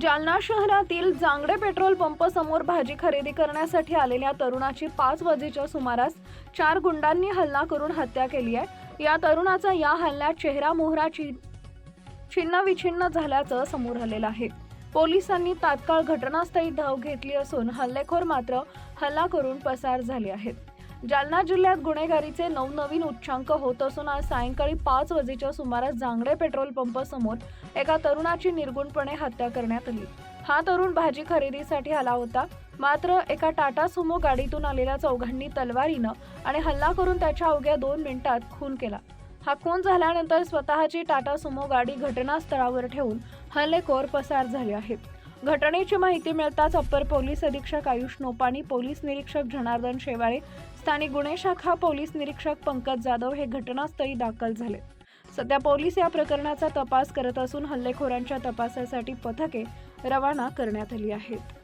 जालना शहरातील Jangde petrol pump समोर भाजी खरेदी करण्यासाठी आलेल्या तरुणाची पाच वाजेच्या सुमारास चार गुंडांनी हल्ला करून हत्या केली आहे. या तरुणाचा या हल्ल्यात चेहरा मोहराची छिन्न विछिन्न झाल्याचं समोर आलेलं आहे. पोलिसांनी तात्काळ घटनास्थळी धाव घेतली असून हल्लेखोर मात्र हल्ला करून पसार झाले आहेत. जालना जिल्ह्यात गुन्हेगारीचे नवनवीन उच्चांक होत असून आज सायंकाळी पाच वाजेच्या सुमारास जांगडे पेट्रोल पंप समोर एका तरुणाची निर्गुणपणे हत्या करण्यात आली. हा तरुण भाजी खरेदीसाठी आला होता. मात्र एका टाटा सुमो गाडीतून आलेल्या चौघांनी तलवारीनं आणि हल्ला करून त्याच्या अवघ्या दोन मिनिटात खून केला. हा खून झाल्यानंतर स्वतःची टाटा सुमो गाडी घटनास्थळावर ठेवून हल्लेखोर पसार झाले आहेत. घटनेची माहिती मिळताच अप्पर पोलीस अधीक्षक आयुष नोपाणी पोलीस निरीक्षक जनार्दन शेवाळे स्थानिक गुन्हे शाखा पोलीस निरीक्षक पंकज जाधव हे घटनास्थळी दाखल झाले. सध्या पोलीस या प्रकरणाचा तपास करत असून हल्लेखोरांच्या तपासासाठी पथके रवाना करण्यात आली आहेत.